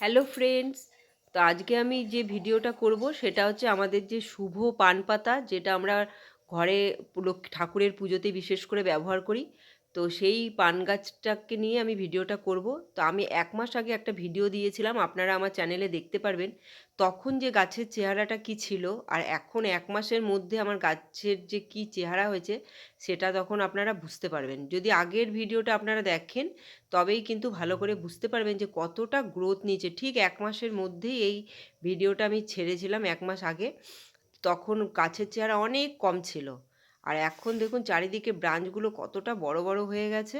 Hello friends তো আজকে আমি যে ভিডিওটা করব, সেটা হচ্ছে আমাদের যে শুভ পান পাতা যেটা আমরা ঘরে লক্ষ্মী ঠাকুরের পুজোতে বিশেষ করে ব্যবহার করি। তো সেই পান গাছটাকে নিয়ে আমি ভিডিওটা করব। তো আমি এক মাস আগে একটা ভিডিও দিয়েছিলাম, আপনারা আমার চ্যানেলে দেখতে পারবেন। তখন যে গাছের চেহারাটা কি ছিল আর এখন এক মাসের মধ্যে আমার গাছের যে কি চেহারা হয়েছে, সেটা তখন আপনারা বুঝতে পারবেন। যদি আগের ভিডিওটা আপনারা দেখেন, তবেই কিন্তু ভালো করে বুঝতে পারবেন যে কতটা গ্রোথ নিয়েছে। ঠিক এক মাসের মধ্যেই এই ভিডিওটা আমি ছেড়েছিলাম এক মাস আগে। তখন গাছের চেহারা অনেক কম ছিল। আর এখন দেখুন চারিদিকে ব্রাঞ্চগুলো কতটা বড় বড় হয়ে গেছে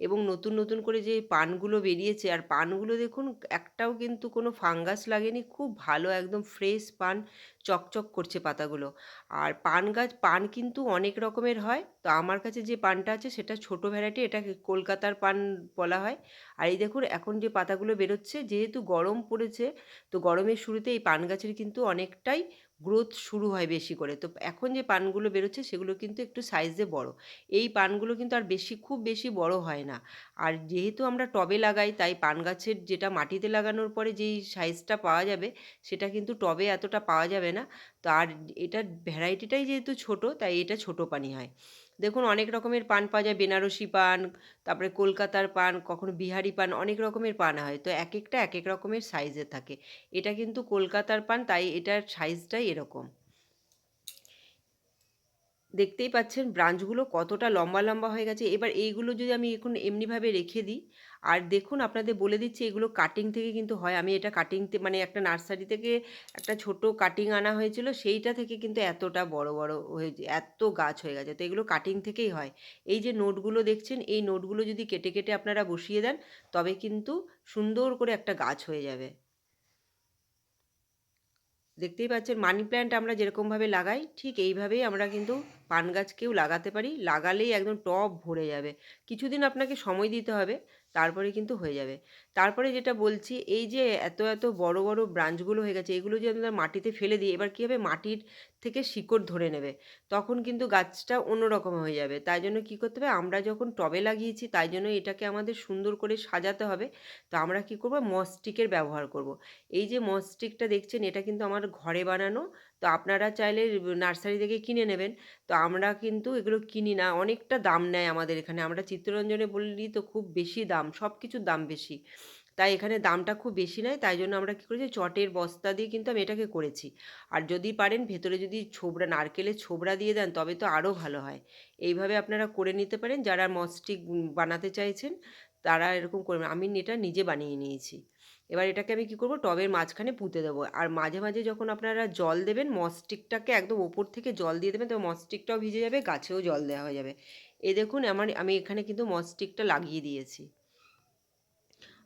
এবং নতুন নতুন করে যে পানগুলো বেরিয়েছে আর পানগুলো দেখুন একটাও কিন্তু কোনো ফাঙ্গাস লাগেনি, খুব ভালো একদম ফ্রেশ পান, চকচক করছে পাতাগুলো। আর পান গাছ, পান কিন্তু অনেক রকমের হয়। তো আমার কাছে যে পানটা আছে সেটা ছোট ভ্যারাইটি এটা কলকাতার পান বলা হয়। আর এই দেখুন এখন যে পাতাগুলো বেরোচ্ছে, যেহেতু গরম পড়েছে, তো গরমের শুরুতে এই পান গাছের কিন্তু অনেকটাই গ্রোথ শুরু হয় বেশি করে। তো এখন যে পানগুলো বেরোচ্ছে সেগুলো কিন্তু একটু সাইজে বড়। এই পানগুলো কিন্তু আর বেশি, খুব বেশি বড় হয় না। আর যেহেতু আমরা টবে লাগাই, তাই পান গাছের যেটা মাটিতে লাগানোর পরে যেই সাইজটা পাওয়া যাবে, সেটা কিন্তু টবে এতটা পাওয়া যাবে না। তো আর এটার ভ্যারাইটিটাই যেহেতু ছোট, তাই এটা ছোট পানি হয়। দেখুন, অনেক রকমের পান পাওয়া যায়। বেনারসি পান, তারপরে কলকাতার পান, কখনো বিহারি পান, অনেক রকমের পান হয়। তো এক একটা এক এক রকমের সাইজে থাকে। এটা কিন্তু কলকাতার পান, তাই এটার সাইজটাই এরকম। দেখতেই পাচ্ছেন ব্রাঞ্চগুলো কতটা লম্বা লম্বা হয়ে গেছে। এবার এইগুলো যদি আমি এখন এমনিভাবে রেখে দিই, আর দেখুন আপনাদের বলে দিচ্ছি এগুলো কাটিং থেকে কিন্তু হয়। আমি এটা কাটিং মানে একটা নার্সারি থেকে একটা ছোট কাটিং আনা হয়েছিল, সেইটা থেকে কিন্তু এতটা বড় বড় হয়েছে এত গাছ হয়ে গেছে। তো এগুলো কাটিং থেকেই হয়। এই যে নোটগুলো দেখছেন, এই নোটগুলো যদি কেটে কেটে আপনারা বসিয়ে দেন, তবে কিন্তু সুন্দর করে একটা গাছ হয়ে যাবে। দেখতেই পাচ্ছেন মানি প্ল্যান্ট আমরা যেরকমভাবে লাগাই, ঠিক এইভাবেই আমরা কিন্তু পান গাছকেও লাগাতে পারি। লাগালেই একদম টব ভরে যাবে। কিছুদিন আপনাকে সময় দিতে হবে। তারপরে কিন্তু হয়ে যাবে। তারপরে যেটা বলছি, এই যে এত এত বড় বড় ব্রাঞ্চগুলো হয়ে গেছে, এগুলো যদি আমরা মাটিতে ফেলে দিই, এবার কী হবে মাটির থেকে শিকড় ধরে নেবে? তখন কিন্তু গাছটা অন্যরকম হয়ে যাবে। তাই জন্য কী করতে হবে? আমরা যখন টবে লাগিয়েছি, তাই জন্য এটাকে আমাদের সুন্দর করে সাজাতে হবে। তো আমরা কী করব? মস্টিকের ব্যবহার করব। এই যে মস্টিকটা দেখছেন, এটা কিন্তু আমার ঘরে বানানো তো আপনারা চাইলে নার্সারি থেকে কিনে নেবেন। তো আমরা কিন্তু এগুলো কিনি না, অনেকটা দাম নেয় আমাদের এখানে। আমরা চিত্তরঞ্জনে বললি তো খুব বেশি দাম সব কিছুর দাম বেশি। তাই এখানে দামটা খুব বেশি নয়, তাই জন্য আমরা কী করেছি, চটের বস্তা দিয়ে কিন্তু আমি এটাকে করেছি। আর যদি পারেন, ভেতরে যদি ছোবড়া, নারকেলের ছোবড়া দিয়ে দেন, তবে তো আরও ভালো হয়। এইভাবে আপনারা করে নিতে পারেন, যারা মস্টিক বানাতে চাইছেন তারা এরকম করবেন আমি এটা নিজে বানিয়ে নিয়েছি। এবার এটাকে আমি কী করব? টবের মাঝখানে পুঁতে দেবো। আর মাঝে মাঝে যখন আপনারা জল দেবেন মস্টিকটাকে একদম ওপর থেকে জল দিয়ে দেবেন, তো মস্টিকটাও ভিজে যাবে, গাছেও জল দেওয়া হয়ে যাবে। এ দেখুন, আমার, আমি এখানে কিন্তু মস্টিকটা লাগিয়ে দিয়েছি।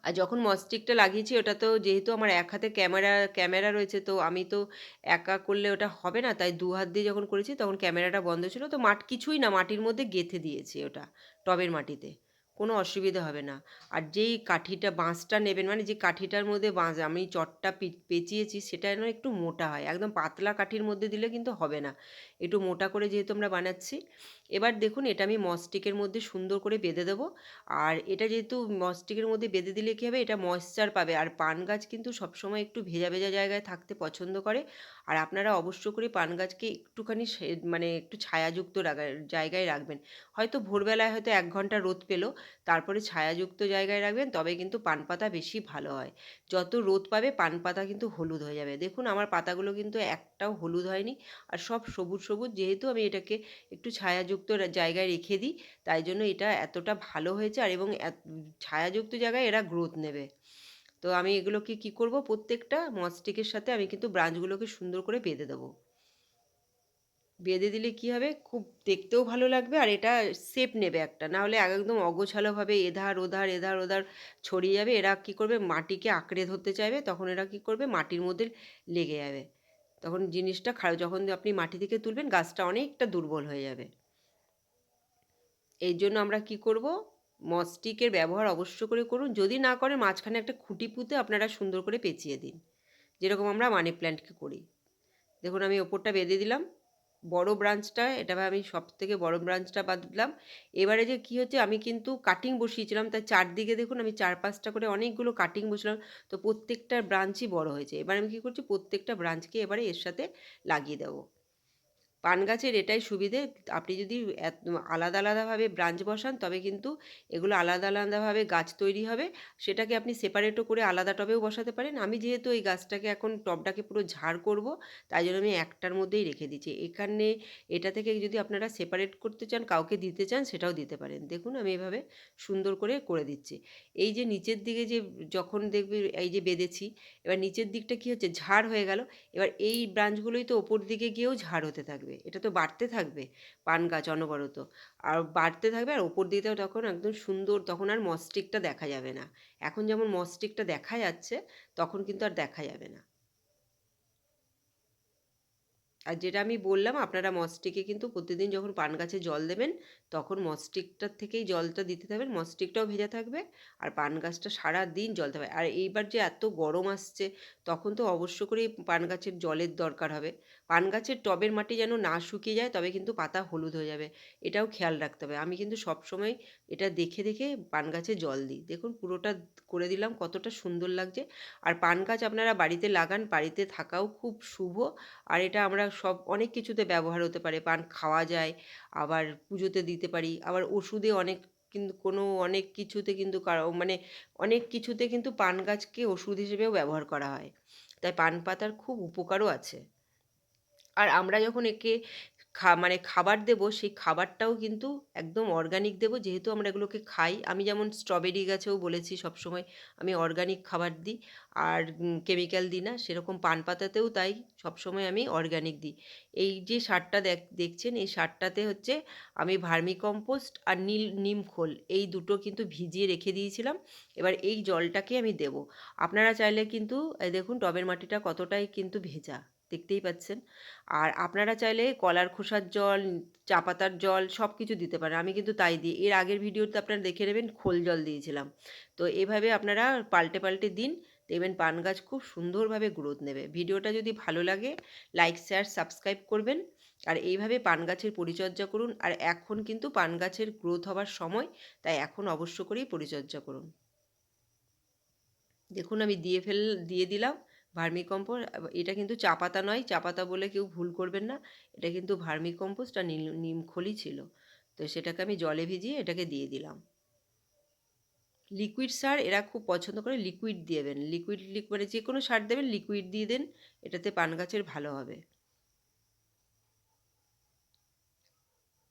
আর যখন মস্টিকটা লাগিয়েছি, ওটা তো যেহেতু আমার এক হাতে ক্যামেরা ক্যামেরা রয়েছে, তো আমি তো একা করলে ওটা হবে না। তাই দু হাত দিয়ে যখন করেছি, তখন ক্যামেরাটা বন্ধ ছিল, তো মাঠ কিছুই না, মাটির মধ্যে গেঁথে দিয়েছি ওটা, টবের মাটিতে। কোনো অসুবিধা হবে না। আর যেই কাঠিটা বাঁশটা নেবেন মানে যে কাঠিটার মধ্যে বাঁশ, আমি চটটা পেঁচিয়েছি, সেটা যেন একটু মোটা হয়। একদম পাতলা কাঠির মধ্যে দিলে কিন্তু হবে না। একটু মোটা করে যেহেতু আমরা বানাচ্ছি, এবার দেখুন এটা আমি মস্টিকের মধ্যে সুন্দর করে বেঁধে দেবো। আর এটা যেহেতু মস্টিকের মধ্যে বেঁধে দিলে কী হবে? এটা ময়েশ্চার পাবে। আর পান গাছ কিন্তু সবসময় একটু ভেজা ভেজা জায়গায় থাকতে পছন্দ করে। আর আপনারা অবশ্য করে পান গাছকে একটুখানি মানে একটু ছায়াযুক্ত জায়গায় রাখবেন। হয়তো ভোরবেলায় হয়তো এক ঘণ্টা রোদ পেল তারপরে ছায়াযুক্ত জায়গায় রাখবেন, তবে কিন্তু পান পাতা বেশি ভালো হয়। যত রোদ পাবে, পান পাতা কিন্তু হলুদ হয়ে যাবে। দেখুন, আমার পাতাগুলো কিন্তু একটাও হলুদ হয়নি। আর সব সবুজ সবুজ, যেহেতু আমি এটাকে একটু ছায়াযুক্ত জায়গায় রেখে দিই, তাই জন্য এটা এতটা ভালো হয়েছে। আর এবং ছায়াযুক্ত জায়গায় এরা গ্রোথ নেবে। তো আমি এগুলোকে কি করব? প্রত্যেকটা মস্টিকের সাথে আমি কিন্তু ব্রাঞ্চগুলোকে সুন্দর করে বেঁধে দেবো। বেঁধে দিলে কি হবে? খুব দেখতেও ভালো লাগবে আর এটা শেপ নেবে একটা। না হলে একদম অগোছালোভাবে এধার ওধার এধার ওধার ছড়িয়ে যাবে। এরা কি করবে? মাটিকে আঁকড়ে ধরতে চাইবে। তখন এরা কি করবে? মাটির মধ্যে লেগে যাবে। তখন জিনিসটা খারাপ যখন আপনি মাটি থেকে তুলবেন, গাছটা অনেকটা দুর্বল হয়ে যাবে। এই জন্য আমরা কি করব? মস্টিকের ব্যবহার অবশ্য করে করুন। যদি না করেন, মাঝখানে একটা খুঁটি পুঁতে আপনারা সুন্দর করে পেঁচিয়ে দিন। যেরকম আমরা মানি প্ল্যান্টকে করি। দেখুন, আমি ওপরটা বেঁধে দিলাম। বড় ব্রাঞ্চটা, এটা আমি সব থেকে বড় ব্রাঞ্চটা বাদ দিলাম। এবারে যে কি হচ্ছে, আমি কিন্তু কাটিং বসিয়েছিলাম তাই চারদিকে দেখুন আমি চার পাঁচটা করে অনেকগুলো কাটিং বসলাম তো প্রত্যেকটা ব্রাঞ্চই বড় হয়েছে। এবার আমি কী করছি, প্রত্যেকটা ব্রাঞ্চকে এবারে এর সাথে লাগিয়ে দেবো। পান গাছের এটাই সুবিধে। আপনি যদি আলাদা আলাদাভাবে ব্রাঞ্চ বসান, তবে কিন্তু এগুলো আলাদা আলাদাভাবে গাছ তৈরি হবে। সেটাকে আপনি সেপারেটও করে আলাদা টবেও বসাতে পারেন। আমি যেহেতু এই গাছটাকে এখন টবটাকে পুরো ঝাড় করব, তাই জন্য আমি একটার মধ্যেই রেখে দিচ্ছি। এখানে এটা থেকে যদি আপনারা সেপারেট করতে চান, কাউকে দিতে চান, সেটাও দিতে পারেন। দেখুন, আমি এভাবে সুন্দর করে করে দিচ্ছি। এই যে নিচের দিকে যে যখন দেখবে এই যে বেঁধেছি, এবার নিচের দিকটা কী হচ্ছে? ঝাড় হয়ে গেল। এবার এই ব্রাঞ্চগুলোই তো ওপর দিকে গিয়েও ঝাড় হতে থাকবে। এটা তো বাড়তে থাকবে, পান গাছ অনবরত। আর বাড়তে থাকবে আর ওপর দিকেও তখন একদম সুন্দর, তখন আর মস্টিকটা দেখা যাবে না। এখন যেমন মস্টিকটা দেখা যাচ্ছে, তখন কিন্তু আর দেখা যাবে না। আর যেটা আমি বললাম, আপনারা মস্টিকে কিন্তু প্রতিদিন যখন পান গাছে জল দেবেন, তখন মস্টিকটার থেকেই জলটা দিতে থাকবেন মস্টিকটাও ভেজা থাকবে আর পান গাছটা সারা দিন জল থাকবে আর এইবার যে এত গরম আসছে, তখন তো অবশ্য করেই পান গাছের জলের দরকার হবে। পান গাছের টবের মাটি যেন না শুকিয়ে যায়, তবে কিন্তু পাতা হলুদ হয়ে যাবে, এটাও খেয়াল রাখতে হবে। আমি কিন্তু সবসময় এটা দেখে দেখে পান গাছে জল দিই। দেখুন পুরোটা করে দিলাম, কতটা সুন্দর লাগছে। আর পান গাছ আপনারা বাড়িতে লাগান, বাড়িতে থাকাও খুব শুভ। আর এটা আমরা সব, অনেক কিছুতে ব্যবহার হতে পারে। পান খাওয়া যায়, আবার পুজোতে দিতে পারি, আবার ওষুধে অনেক কিন্তু কোনো অনেক কিছুতে কিন্তু মানে অনেক কিছুতে কিন্তু পান গাছকে ওষুধ হিসেবেও ব্যবহার করা হয়। তাই পান পাতার খুব উপকারও আছে। আর আমরা যখন একে খা মানে খাবার দেব, সেই খাবারটাও কিন্তু একদম অর্গানিক দেবো। যেহেতু আমরা এগুলোকে খাই, আমি যেমন স্ট্রবেরি গাছেও বলেছি সবসময় আমি অর্গানিক খাবার দিই, আর কেমিক্যাল দিই না, সেরকম পান পাতাতেও তাই সবসময় আমি অর্গানিক দিই। এই যে সারটা দেখ, দেখছেন, এই সারটাতে হচ্ছে আমি ভার্মি কম্পোস্ট আর নীল, নিম খোল, এই দুটো কিন্তু ভিজিয়ে রেখে দিয়েছিলাম, এবার এই জলটাকে আমি দেব। আপনারা চাইলে কিন্তু দেখুন টবের মাটিটা কতটাই কিন্তু ভেজা। দেখতেই পাচ্ছেন। আর আপনারা চাইলে কলার খোসার জল, চা পাতার জল সব কিছু দিতে পারেন। আমি কিন্তু তাই দিই। এর আগের ভিডিওতে আপনারা দেখে নেবেন খোল জল দিয়েছিলাম। তো এভাবে আপনারা পাল্টে পাল্টে দিন, দেখবেন পান গাছ খুব সুন্দরভাবে গ্রোথ নেবে। ভিডিওটা যদি ভালো লাগে লাইক শেয়ার সাবস্ক্রাইব করবেন। আর এইভাবে পান গাছের পরিচর্যা করুন। আর এখন কিন্তু পান গাছের গ্রোথ হওয়ার সময়, তাই এখন অবশ্য করেই পরিচর্যা করুন। দেখুন আমি দিয়ে ফেল, দিয়ে দিলাম। ভার্মি কম্পোস্ট এটা কিন্তু চা পাতা নয়। চা পাতা বলে কেউ ভুল করবেন না। এটা কিন্তু ভার্মিকম্পোস্ট আর নিম নিমখলি ছিল। তো সেটাকে আমি জলে ভিজিয়ে এটাকে দিয়ে দিলাম। লিকুইড সার এরা খুব পছন্দ করে লিকুইড দেবেন লিকুইড মানে যে কোনো সার দেবেন, লিকুইড দিয়ে দেন, এটাতে পান গাছের ভালো হবে।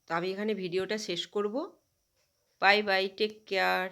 তো আমি এখানে ভিডিওটা শেষ করব। Bye bye, take care.